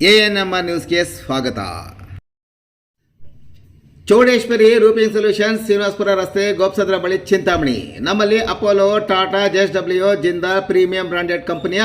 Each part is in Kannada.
ಎ ಎನ್ ಎಂ ಆರ್ ನ್ಯೂಸ್ಗೆ ಸ್ವಾಗತ. ಚೌಡೇಶ್ವರಿ ರೂಪಿಂಗ್ ಸೊಲ್ಯೂಷನ್ಸ್ ಶ್ರೀನಿವಾಸಪುರ ರಸ್ತೆ ಗೋಪ್ಸದ್ರ ಬಳಿ ಚಿಂತಾಮಣಿ. ನಮ್ಮಲ್ಲಿ Apollo, Tata J S W Jindal premium branded ಕಂಪನಿಯ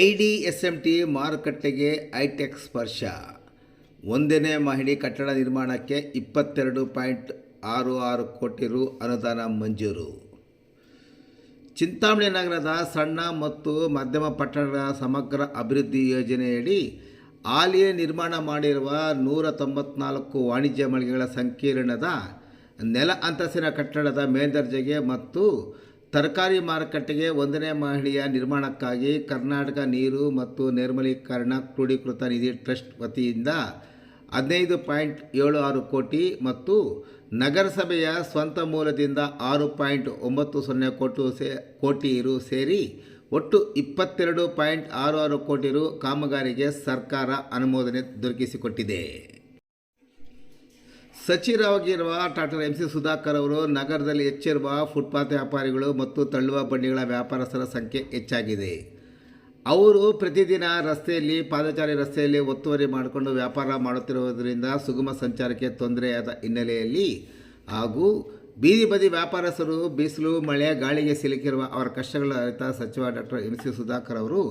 I D S M T ಮಾರುಕಟ್ಟೆಗೆ ಐಟೆಕ್ ಸ್ಪರ್ಶ. ಒಂದನೇ ಮಹಡಿ ಕಟ್ಟಡ ನಿರ್ಮಾಣಕ್ಕೆ ಇಪ್ಪತ್ತೆರಡು ಪಾಯಿಂಟ್ ಆರು ಆರು ಕೋಟಿ ರು ಅನುದಾನ ಮಂಜೂರು. ಚಿಂತಾಮಣಿ ನಗರದ ಸಣ್ಣ ಮತ್ತು ಮಧ್ಯಮ ಪಟ್ಟಣಗಳ ಸಮಗ್ರ ಅಭಿವೃದ್ಧಿ ಯೋಜನೆಯಡಿ ಹಾಲಿಯೇ ನಿರ್ಮಾಣ ಮಾಡಿರುವ ನೂರ ತೊಂಬತ್ನಾಲ್ಕು ವಾಣಿಜ್ಯ ಮಳಿಗೆಗಳ ಸಂಕೀರ್ಣದ ನೆಲ ಅಂತಸ್ತಿನ ಕಟ್ಟಡದ ಮೇಲ್ದರ್ಜೆಗೆ ಮತ್ತು ತರಕಾರಿ ಮಾರುಕಟ್ಟೆಗೆ ಒಂದನೇ ಮಹಡಿಯ ನಿರ್ಮಾಣಕ್ಕಾಗಿ ಕರ್ನಾಟಕ ನೀರು ಮತ್ತು ನೈರ್ಮಲೀಕರಣ ಕ್ರೋಢೀಕೃತ ನಿಧಿ ಟ್ರಸ್ಟ್ ವತಿಯಿಂದ ಹದಿನೈದು ಪಾಯಿಂಟ್ ಏಳು ಆರು ಕೋಟಿ ಮತ್ತು ನಗರಸಭೆಯ ಸ್ವಂತ ಮೂಲದಿಂದ ಆರು ಪಾಯಿಂಟ್ ಒಂಬತ್ತು ಸೊನ್ನೆ ಕೋಟಿ ಸೇ, ಕೋಟಿ ರು ಸೇರಿ ಒಟ್ಟು ಇಪ್ಪತ್ತೆರಡು ಪಾಯಿಂಟ್ ಆರು ಆರು ಕೋಟಿ ರು ಕಾಮಗಾರಿಗೆ ಸರ್ಕಾರ ಅನುಮೋದನೆ ದೊರಕಿಸಿಕೊಟ್ಟಿದೆ. ಸಚಿವರಾಗಿರುವ ಡಾಕ್ಟರ್ ಎಂ ಸಿ ಸುಧಾಕರ್ ಅವರು ನಗರದಲ್ಲಿ ಹೆಚ್ಚಿರುವ ಫುಟ್ಪಾತ್ ವ್ಯಾಪಾರಿಗಳು ಮತ್ತು ತಳ್ಳುವ ಬಂಡಿಗಳ ವ್ಯಾಪಾರಸ್ಥರ ಸಂಖ್ಯೆ ಹೆಚ್ಚಾಗಿದೆ. ಅವರು ಪ್ರತಿದಿನ ರಸ್ತೆಯಲ್ಲಿ, ಪಾದಚಾರಿ ರಸ್ತೆಯಲ್ಲಿ ಒತ್ತುವರಿ ಮಾಡಿಕೊಂಡು ವ್ಯಾಪಾರ ಮಾಡುತ್ತಿರುವುದರಿಂದ ಸುಗಮ ಸಂಚಾರಕ್ಕೆ ತೊಂದರೆಯಾದ ಹಿನ್ನೆಲೆಯಲ್ಲಿ ಹಾಗೂ ಬೀದಿ ಬದಿ ವ್ಯಾಪಾರಸ್ಥರು ಬಿಸಿಲು, ಮಳೆ, ಗಾಳಿಗೆ ಸಿಲುಕಿರುವ ಅವರ ಕಷ್ಟಗಳ ಅರಿತ ಸಚಿವ ಡಾಕ್ಟರ್ ಎಂ. ಸಿ. ಸುಧಾಕರ್ ಅವರು,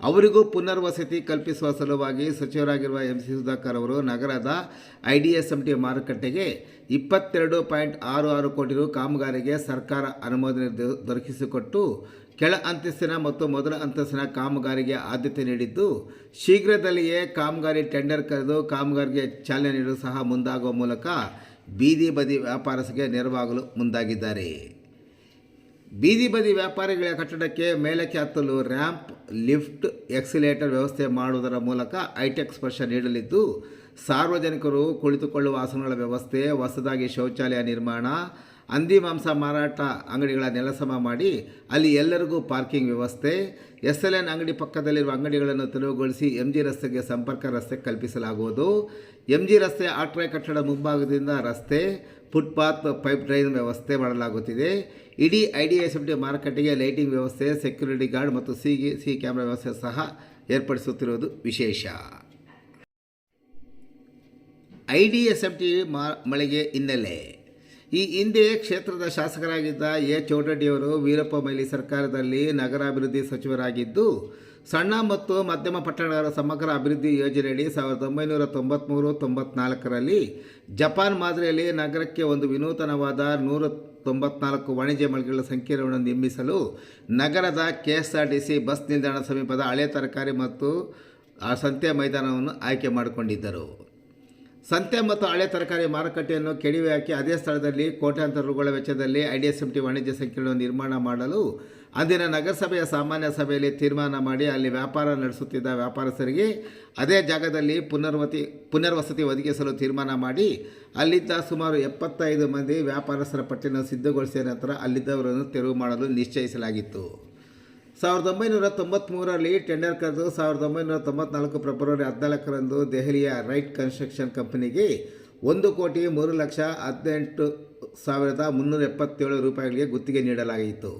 ಅವರಿಗೂ ಪುನರ್ವಸತಿ ಕಲ್ಪಿಸುವ ಸಲುವಾಗಿ ಸಚಿವರಾಗಿರುವ ಎಂ. ಸಿ. ಸುಧಾಕರ್ ಅವರು ನಗರದ I D S M T ಮಾರುಕಟ್ಟೆಗೆ ಇಪ್ಪತ್ತೆರಡು ಪಾಯಿಂಟ್ ಆರು ಆರು ಕೋಟಿ ರು ಕಾಮಗಾರಿಗೆ ಸರ್ಕಾರ ಅನುಮೋದನೆ ದೊರಕಿಸಿಕೊಟ್ಟು ಕೆಳ ಅಂತಸ್ತಿನ ಮತ್ತು ಮೊದಲ ಅಂತಸ್ತಿನ ಕಾಮಗಾರಿಗೆ ಆದ್ಯತೆ ನೀಡಿದ್ದು, ಶೀಘ್ರದಲ್ಲಿಯೇ ಕಾಮಗಾರಿ ಟೆಂಡರ್ ಕರೆದು ಕಾಮಗಾರಿಗೆ ಚಾಲನೆ ನೀಡಲು ಸಹ ಮುಂದಾಗುವ ಮೂಲಕ ಬೀದಿ ಬದಿ ವ್ಯಾಪಾರಸ್ಥರಿಗೆ ನೆರವಾಗಲು ಮುಂದಾಗಿದ್ದಾರೆ. ಬೀದಿ ಬದಿ ವ್ಯಾಪಾರಿಗಳ ಕಟ್ಟಡಕ್ಕೆ ಮೇಲಕ್ಕೆ ಹತ್ತಲು ರ್ಯಾಂಪ್, ಲಿಫ್ಟ್, ಎಕ್ಸಿಲೇಟರ್ ವ್ಯವಸ್ಥೆ ಮಾಡುವುದರ ಮೂಲಕ ಹೈಟೆಕ್ ಸ್ಪರ್ಶ ನೀಡಲಿದ್ದು, ಸಾರ್ವಜನಿಕರು ಕುಳಿತುಕೊಳ್ಳುವ ಆಸನಗಳ ವ್ಯವಸ್ಥೆ, ಹೊಸದಾಗಿ ಶೌಚಾಲಯ ನಿರ್ಮಾಣ ಹಂದಿ ಮಾಂಸ ಮಾರಾಟ ಅಂಗಡಿಗಳ ನೆಲಸಮ ಮಾಡಿ ಅಲ್ಲಿ ಎಲ್ಲರಿಗೂ ಪಾರ್ಕಿಂಗ್ ವ್ಯವಸ್ಥೆ. ಎಸ್ ಎಲ್ ಎನ್ ಅಂಗಡಿ ಪಕ್ಕದಲ್ಲಿರುವ ಅಂಗಡಿಗಳನ್ನು ತೆರವುಗೊಳಿಸಿ ಎಂ ಜಿ ರಸ್ತೆಗೆ ಸಂಪರ್ಕ ರಸ್ತೆ ಕಲ್ಪಿಸಲಾಗುವುದು. ಎಂ ಜಿ ರಸ್ತೆ ಆಟ್ರೆ ಕಟ್ಟಡ ಮುಂಭಾಗದಿಂದ ರಸ್ತೆ, ಫುಟ್ಪಾತ್, ಪೈಪ್ ಡ್ರೈನ್ ವ್ಯವಸ್ಥೆ ಮಾಡಲಾಗುತ್ತಿದೆ. ಇಡೀ I D S F T ಮಾರುಕಟ್ಟೆಗೆ ಲೈಟಿಂಗ್ ವ್ಯವಸ್ಥೆ, ಸೆಕ್ಯೂರಿಟಿ ಗಾರ್ಡ್ ಮತ್ತು ಸಿ ಸಿ ಕ್ಯಾಮ್ರಾ ವ್ಯವಸ್ಥೆ ಸಹ ಏರ್ಪಡಿಸುತ್ತಿರುವುದು ವಿಶೇಷ. I D S F T ಮಳೆಗೆ ಹಿನ್ನೆಲೆ. ಈ ಹಿಂದೆ ಕ್ಷೇತ್ರದ ಶಾಸಕರಾಗಿದ್ದ ಎ. ಚೌಡಡ್ಡಿಯವರು ವೀರಪ್ಪ ಮೈಲಿ ಸರ್ಕಾರದಲ್ಲಿ ನಗರಾಭಿವೃದ್ಧಿ ಸಚಿವರಾಗಿದ್ದು, ಸಣ್ಣ ಮತ್ತು ಮಧ್ಯಮ ಪಟ್ಟಣಗಳ ಸಮಗ್ರ ಅಭಿವೃದ್ಧಿ ಯೋಜನೆಯಡಿ ಸಾವಿರದ ಒಂಬೈನೂರ ತೊಂಬತ್ತ್ಮೂರು ತೊಂಬತ್ನಾಲ್ಕರಲ್ಲಿ ಜಪಾನ್ ಮಾದರಿಯಲ್ಲಿ ನಗರಕ್ಕೆ ಒಂದು ವಿನೂತನವಾದ ನೂರ ತೊಂಬತ್ನಾಲ್ಕು ವಾಣಿಜ್ಯ ಮಳಿಗೆಗಳ ಸಂಕೀರ್ಣವನ್ನು ನಿರ್ಮಿಸಲು ನಗರದ K S R T C bus ನಿಲ್ದಾಣ ಸಮೀಪದ ಹಳೆ ತರಕಾರಿ ಮತ್ತು ಸಂತೆ ಮೈದಾನವನ್ನು ಆಯ್ಕೆ ಮಾಡಿಕೊಂಡಿದ್ದರು. ಸಂತೆ ಮತ್ತು ಹಳೆ ತರಕಾರಿ ಮಾರುಕಟ್ಟೆಯನ್ನು ಕೆಡವಿ ಹಾಕಿ ಅದೇ ಸ್ಥಳದಲ್ಲಿ ಕೋಟ್ಯಾಂತರ ರುಗಳ ವೆಚ್ಚದಲ್ಲಿ I D S M T ವಾಣಿಜ್ಯ ಸಂಕೀರ್ಣ ನಿರ್ಮಾಣ ಮಾಡಲು ಅಂದಿನ ನಗರಸಭೆಯ ಸಾಮಾನ್ಯ ಸಭೆಯಲ್ಲಿ ತೀರ್ಮಾನ ಮಾಡಿ ಅಲ್ಲಿ ವ್ಯಾಪಾರ ನಡೆಸುತ್ತಿದ್ದ ವ್ಯಾಪಾರಸ್ಥರಿಗೆ ಅದೇ ಜಾಗದಲ್ಲಿ ಪುನರ್ವತಿ ಪುನರ್ವಸತಿ ಒದಗಿಸಲು ತೀರ್ಮಾನ ಮಾಡಿ ಅಲ್ಲಿದ್ದ ಸುಮಾರು ಎಪ್ಪತ್ತೈದು ಮಂದಿ ವ್ಯಾಪಾರಸ್ಥರ ಪಟ್ಟಿಯನ್ನು ಸಿದ್ಧಗೊಳಿಸಿದ ನಂತರ ಅಲ್ಲಿದ್ದವರನ್ನು ತೆರವು ಮಾಡಲು ನಿಶ್ಚಯಿಸಲಾಗಿತ್ತು. ಸಾವಿರದ ಒಂಬೈನೂರ ತೊಂಬತ್ತ್ಮೂರರಲ್ಲಿ ಟೆಂಡರ್ ಕರೆದು ಸಾವಿರದ ಒಂಬೈನೂರ ತೊಂಬತ್ನಾಲ್ಕು ಫೆಬ್ರವರಿ ಹದಿನಾಲ್ಕರಂದು ದೆಹಲಿಯ ರೈಟ್ ಕನ್ಸ್ಟ್ರಕ್ಷನ್ ಕಂಪನಿಗೆ ಒಂದು ಕೋಟಿ ಮೂರು ಲಕ್ಷ ಹದಿನೆಂಟು ಸಾವಿರದ ಮುನ್ನೂರ ಎಪ್ಪತ್ತೇಳು ರೂಪಾಯಿಗಳಿಗೆ ಗುತ್ತಿಗೆ ನೀಡಲಾಗಿತ್ತು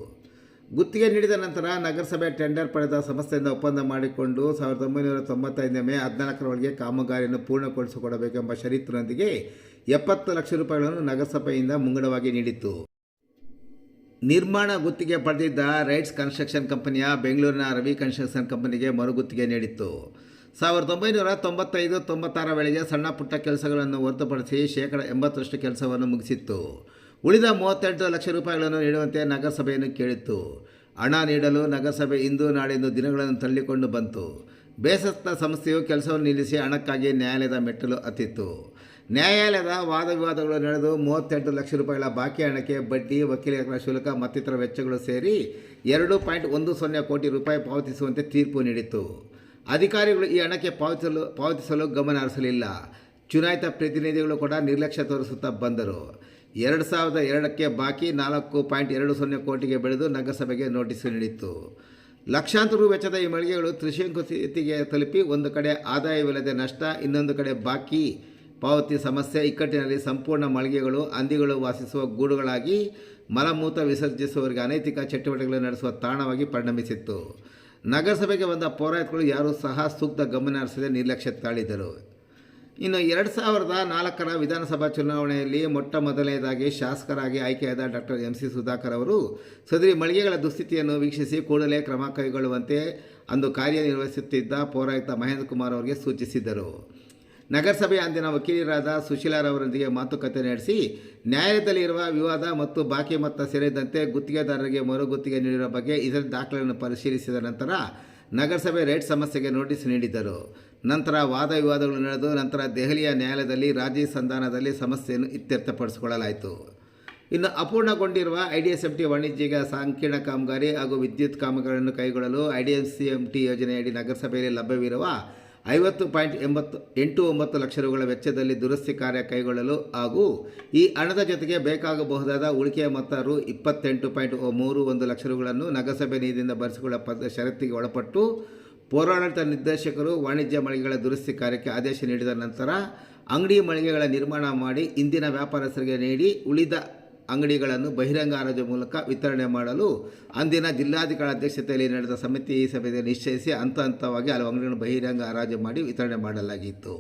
ಗುತ್ತಿಗೆ ನೀಡಿದ ನಂತರ ನಗರಸಭೆ ಟೆಂಡರ್ ಪಡೆದ ಸಂಸ್ಥೆಯಿಂದ ಒಪ್ಪಂದ ಮಾಡಿಕೊಂಡು ಸಾವಿರದ ಒಂಬೈನೂರ ತೊಂಬತ್ತೈದನೇ ಮೇ ಹದಿನಾಲ್ಕರವರೆಗೆ ಕಾಮಗಾರಿಯನ್ನು ಪೂರ್ಣಗೊಳಿಸಿಕೊಡಬೇಕೆಂಬ ಷರೀತಿನೊಂದಿಗೆ ಎಪ್ಪತ್ತು ಲಕ್ಷ ರೂಪಾಯಿಗಳನ್ನು ನಗರಸಭೆಯಿಂದ ಮುಂಗಡವಾಗಿ ನೀಡಿತ್ತು. ನಿರ್ಮಾಣ ಗುತ್ತಿಗೆ ಪಡೆದಿದ್ದ ರೈಟ್ಸ್ ಕನ್ಸ್ಟ್ರಕ್ಷನ್ ಕಂಪನಿಯ ಬೆಂಗಳೂರಿನ ರವಿ ಕನ್ಸ್ಟ್ರಕ್ಷನ್ ಕಂಪನಿಗೆ ಮರುಗುತ್ತಿಗೆ ನೀಡಿತ್ತು. ಸಾವಿರದ ಒಂಬೈನೂರ ತೊಂಬತ್ತೈದು, ತೊಂಬತ್ತಾರ ವೇಳೆಗೆ ಸಣ್ಣ ಪುಟ್ಟ ಕೆಲಸಗಳನ್ನು ಹೊರತುಪಡಿಸಿ ಶೇಕಡ ಎಂಬತ್ತರಷ್ಟು ಕೆಲಸವನ್ನು ಮುಗಿಸಿತ್ತು. ಉಳಿದ ಮೂವತ್ತೆಂಟು ಲಕ್ಷ ರೂಪಾಯಿಗಳನ್ನು ನೀಡುವಂತೆ ನಗರಸಭೆಯನ್ನು ಕೇಳಿತ್ತು. ಹಣ ನೀಡಲು ನಗರಸಭೆ ಇಂದು ನಾಳೆಂದು ದಿನಗಳನ್ನು ತಳ್ಳಿಕೊಂಡು ಬಂತು. ಬೇಸತ್ತ ಸಂಸ್ಥೆಯು ಕೆಲಸವನ್ನು ನಿಲ್ಲಿಸಿ ಹಣಕ್ಕಾಗಿ ನ್ಯಾಯಾಲಯದ ಮೆಟ್ಟಲು ಹತ್ತಿತ್ತು. ನ್ಯಾಯಾಲಯದ ವಾದ ವಿವಾದಗಳು ನಡೆದು ಮೂವತ್ತೆಂಟು ಲಕ್ಷ ರೂಪಾಯಿಗಳ ಬಾಕಿ ಹಣಕ್ಕೆ ಬಡ್ಡಿ, ವಕೀಲರ ಶುಲ್ಕ ಮತ್ತಿತರ ವೆಚ್ಚಗಳು ಸೇರಿ ಎರಡು ಪಾಯಿಂಟ್ ಒಂದು ಸೊನ್ನೆ ಕೋಟಿ ರೂಪಾಯಿ ಪಾವತಿಸುವಂತೆ ತೀರ್ಪು ನೀಡಿತು ಅಧಿಕಾರಿಗಳು ಈ ಹಣಕ್ಕೆ ಪಾವತಿಸಲು ಪಾವತಿಸಲು ಗಮನ ಹರಿಸಲಿಲ್ಲ. ಚುನಾಯಿತ ಪ್ರತಿನಿಧಿಗಳು ಕೂಡ ನಿರ್ಲಕ್ಷ್ಯ ತೋರಿಸುತ್ತಾ ಬಂದರು. ಎರಡು ಸಾವಿರದ ಎರಡಕ್ಕೆ ಬಾಕಿ ನಾಲ್ಕು ಪಾಯಿಂಟ್ ಎರಡು ಸೊನ್ನೆ ಕೋಟಿಗೆ ಬೆಳೆದು ನಗರಸಭೆಗೆ ನೋಟಿಸ್ ನೀಡಿತ್ತು. ಲಕ್ಷಾಂತರ ರು ವೆಚ್ಚದ ಈ ಮಳಿಗೆಗಳು ತ್ರಿಶಂಕು ಸ್ಥಿತಿಗೆ ತಲುಪಿ ಒಂದು ಕಡೆ ಆದಾಯವಿಲ್ಲದೆ ನಷ್ಟ, ಇನ್ನೊಂದು ಕಡೆ ಬಾಕಿ ಪಾವತಿ ಸಮಸ್ಯೆ ಇಕ್ಕಟ್ಟಿನಲ್ಲಿ ಸಂಪೂರ್ಣ ಮಳಿಗೆಗಳು, ಹಂದಿಗಳು ವಾಸಿಸುವ ಗೂಡುಗಳಾಗಿ ಮಲಮೂತ ವಿಸರ್ಜಿಸುವವರಿಗೆ ಅನೈತಿಕ ಚಟುವಟಿಕೆಗಳು ನಡೆಸುವ ತಾಣವಾಗಿ ಪರಿಣಮಿಸಿತ್ತು. ನಗರಸಭೆಗೆ ಬಂದ ಪೌರಾಯುಕ್ತರು ಯಾರೂ ಸಹ ಸೂಕ್ತ ಗಮನ ಹರಿಸದೆ ನಿರ್ಲಕ್ಷ್ಯ ತಾಳಿದರು ಇನ್ನು ಎರಡು ಸಾವಿರದ ನಾಲ್ಕರ ವಿಧಾನಸಭಾ ಚುನಾವಣೆಯಲ್ಲಿ ಮೊಟ್ಟ ಮೊದಲನೇದಾಗಿ ಶಾಸಕರಾಗಿ ಆಯ್ಕೆಯಾದ ಡಾಕ್ಟರ್ ಎಂ ಸಿ ಸುಧಾಕರ್ ಅವರು ಸದರಿ ಮಳಿಗೆಗಳ ದುಸ್ಥಿತಿಯನ್ನು ವೀಕ್ಷಿಸಿ ಕೂಡಲೇ ಕ್ರಮ ಕೈಗೊಳ್ಳುವಂತೆ ಅಂದು ಕಾರ್ಯನಿರ್ವಹಿಸುತ್ತಿದ್ದ ಪೌರಾಯುಕ್ತ ಮಹೇಂದ್ರ ಕುಮಾರ್ ಅವರಿಗೆ ಸೂಚಿಸಿದ್ದರು. ನಗರಸಭೆಯ ಅಂದಿನ ವಕೀಲರಾದ ಸುಶೀಲಾರವರೊಂದಿಗೆ ಮಾತುಕತೆ ನಡೆಸಿ ನ್ಯಾಯಾಲಯದಲ್ಲಿ ಇರುವ ವಿವಾದ ಮತ್ತು ಬಾಕಿ ಮೊತ್ತ ಸೇರಿದಂತೆ ಗುತ್ತಿಗೆದಾರರಿಗೆ ಮರು ಗುತ್ತಿಗೆ ನೀಡಿರುವ ಬಗ್ಗೆ ಇದರ ದಾಖಲೆಯನ್ನು ಪರಿಶೀಲಿಸಿದ ನಂತರ ನಗರಸಭೆ ರೇಟ್ ಸಮಸ್ಯೆಗೆ ನೋಟಿಸ್ ನೀಡಿದ್ದರು. ನಂತರ ವಾದ ವಿವಾದಗಳು ನಡೆದು ನಂತರ ದೆಹಲಿಯ ನ್ಯಾಯಾಲಯದಲ್ಲಿ ರಾಜಿ ಸಂಧಾನದಲ್ಲಿ ಸಮಸ್ಯೆಯನ್ನು ಇತ್ಯರ್ಥಪಡಿಸಿಕೊಳ್ಳಲಾಯಿತು. ಇನ್ನು ಅಪೂರ್ಣಗೊಂಡಿರುವ I D S M T ವಾಣಿಜ್ಯಿಕ ಸಂಕೀರ್ಣ ಕಾಮಗಾರಿ ಹಾಗೂ ವಿದ್ಯುತ್ ಕಾಮಗಾರಿಗಳನ್ನು ಕೈಗೊಳ್ಳಲು I D S C M T ಯೋಜನೆಯಡಿ ನಗರಸಭೆಯಲ್ಲಿ ಲಭ್ಯವಿರುವ ಐವತ್ತು ಪಾಯಿಂಟ್ ಎಂಬತ್ತು, ಎಂಟು ಒಂಬತ್ತು ಲಕ್ಷ ರೂಗಳ ವೆಚ್ಚದಲ್ಲಿ ದುರಸ್ತಿ ಕಾರ್ಯ ಕೈಗೊಳ್ಳಲು ಹಾಗೂ ಈ ಹಣದ ಜೊತೆಗೆ ಬೇಕಾಗಬಹುದಾದ ಉಳಿಕೆಯ ಮೊತ್ತ ರು ಇಪ್ಪತ್ತೆಂಟು ಪಾಯಿಂಟ್ ಮೂರು ಒಂದು ಲಕ್ಷ ರೂಗಳನ್ನು ನಗರಸಭೆ ನಿಧಿಯಿಂದ ಭರಿಸಿಕೊಳ್ಳುವ ಪದ, ಷರತ್ತಿಗೆ ಒಳಪಟ್ಟು ಪೌರಾಡಳಿತ ನಿರ್ದೇಶಕರು ವಾಣಿಜ್ಯ ಮಳಿಗೆಗಳ ದುರಸ್ತಿ ಕಾರ್ಯಕ್ಕೆ ಆದೇಶ ನೀಡಿದ ನಂತರ ಅಂಗಡಿ ಮಳಿಗೆಗಳ ನಿರ್ಮಾಣ ಮಾಡಿ ಇಂದಿನ ವ್ಯಾಪಾರಸ್ಥರಿಗೆ ನೀಡಿ ಉಳಿದ ಅಂಗಡಿಗಳನ್ನು ಬಹಿರಂಗ ಹರಾಜು ಮೂಲಕ ವಿತರಣೆ ಮಾಡಲು ಅಂದಿನ ಜಿಲ್ಲಾಧಿಕಾರಿ ಅಧ್ಯಕ್ಷತೆಯಲ್ಲಿ ನಡೆದ ಸಮಿತಿ ಸಭೆಯಲ್ಲಿ ನಿಶ್ಚಯಿಸಿ ಹಂತ ಹಂತವಾಗಿ ಹಲವು ಅಂಗಡಿಗಳನ್ನು ಬಹಿರಂಗ ಹರಾಜು ಮಾಡಿ ವಿತರಣೆ ಮಾಡಲಾಗಿತ್ತು.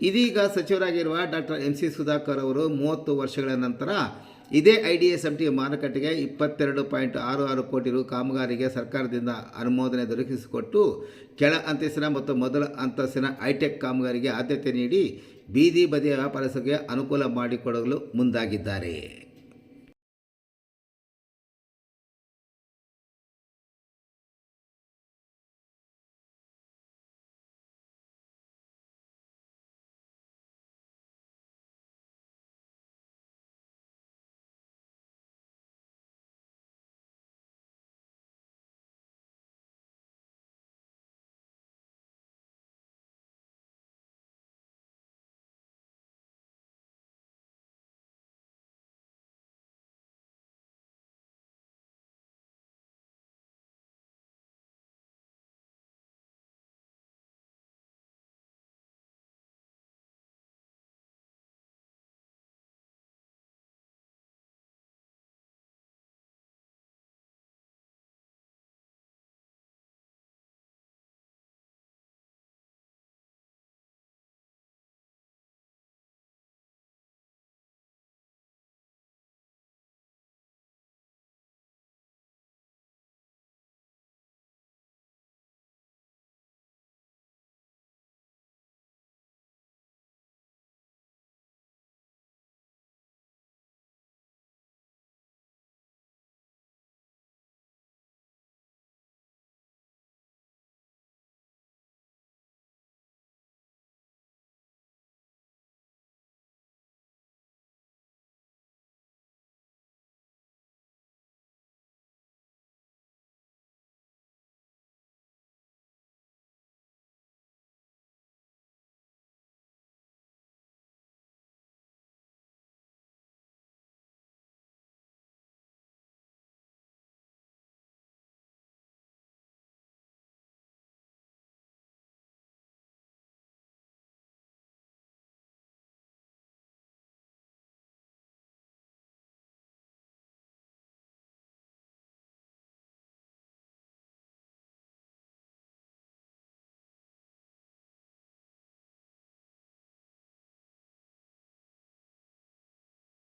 ಇದೀಗ ಸಚಿವರಾಗಿರುವ ಡಾಕ್ಟರ್ ಎಂ ಸಿ ಸುಧಾಕರ್ ಅವರು ಮೂವತ್ತು ವರ್ಷಗಳ ನಂತರ ಇದೇ I D S M T ಮಾರುಕಟ್ಟೆಗೆ ಇಪ್ಪತ್ತೆರಡು ಪಾಯಿಂಟ್ ಆರು ಆರು ಕೋಟಿ ರು ಕಾಮಗಾರಿಗೆ ಸರ್ಕಾರದಿಂದ ಅನುಮೋದನೆ ದೊರಕಿಸಿಕೊಟ್ಟು ಕೆಳ ಅಂತಸ್ತಿನ ಮತ್ತು ಮೊದಲ ಅಂತಸ್ತಿನ ಹೈಟೆಕ್ ಕಾಮಗಾರಿಗೆ ಆದ್ಯತೆ ನೀಡಿ ಬೀದಿ ಬದಿಯ ವ್ಯಾಪಾರಸ್ಥರಿಗೆ ಅನುಕೂಲ ಮಾಡಿಕೊಡಲು ಮುಂದಾಗಿದ್ದಾರೆ.